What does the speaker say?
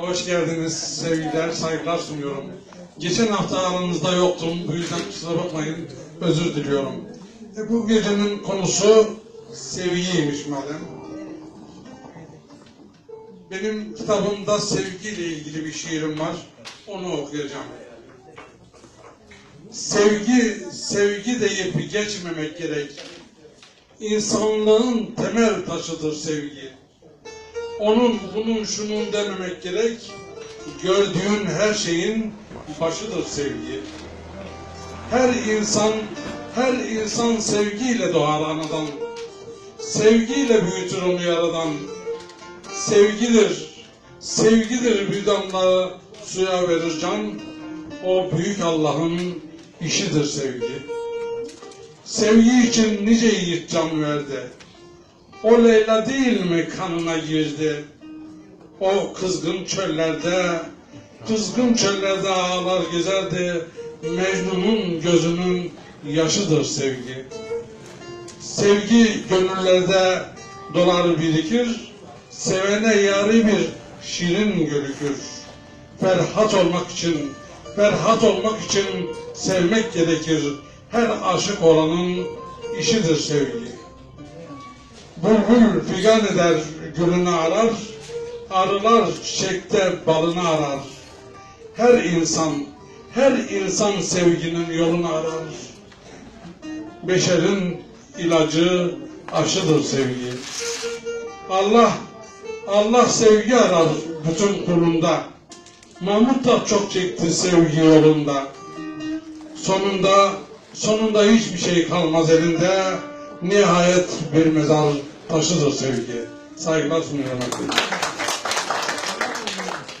Hoş geldiniz sevgiler, saygılar sunuyorum. Geçen hafta aranızda yoktum, bu yüzden kusura bakmayın, özür diliyorum. E, bu gecenin konusu sevgiymiş madem. Benim kitabımda sevgiyle ilgili bir şiirim var, onu okuyacağım. Sevgi, sevgi deyip geçmemek gerek. İnsanlığın temel taşıdır sevgi. Onun, bunun, şunun dememek gerek. Gördüğün her şeyin başıdır sevgi. Her insan, her insan sevgiyle doğar anadan. Sevgiyle büyütür onu yaradan. Sevgidir, sevgidir bir damla suya verir can. O büyük Allah'ın işidir sevgi. Sevgi için nice yiğit can verdi. O Leyla değil mi kanına girdi? O kızgın çöllerde, kızgın çöllerde ağlar gezerdi. Mecnun'un gözünün yaşıdır sevgi. Sevgi gönüllerde dolar birikir, sevene yarı bir şirin görükür. Ferhat olmak için, ferhat olmak için sevmek gerekir. Her aşık olanın işidir sevgi. Bülbül figan eder gülünü arar, arılar çiçekte balını arar. Her insan, her insan sevginin yolunu arar. Beşerin ilacı aşıdır sevgi. Allah, Allah sevgi arar bütün kulunda. Mahmut da çok çekti sevgi yolunda. Sonunda, sonunda hiçbir şey kalmaz elinde. Nihayet bir mezar taşıdır sevgi. Saygılar sunuyorum.